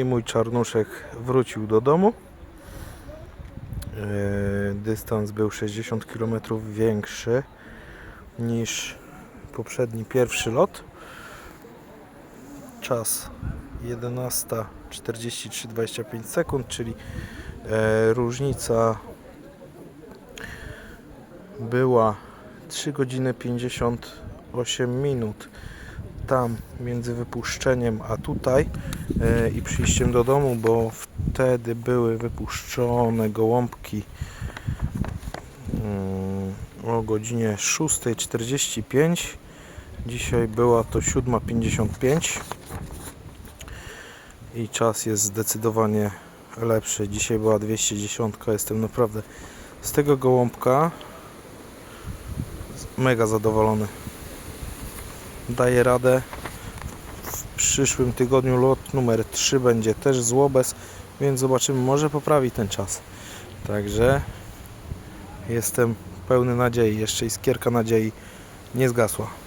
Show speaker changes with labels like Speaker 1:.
Speaker 1: I mój czarnuszek wrócił do domu. Yy, Dystans był 60 km większy niż poprzedni pierwszy lot. Czas 11.43-25 sekund, czyli e, różnica była 3 godziny 58 minut tam między wypuszczeniem a tutaj e, i przyjściem do domu, bo wtedy były wypuszczone gołąbki mm, o godzinie 6.45 dzisiaj była to 7.55 i czas jest zdecydowanie lepszy. Dzisiaj była 210 jestem naprawdę z tego gołąbka mega zadowolony daje radę. W przyszłym tygodniu lot numer 3 będzie też z Łobez więc zobaczymy może poprawi ten czas. Także jestem pełny nadziei jeszcze iskierka nadziei nie zgasła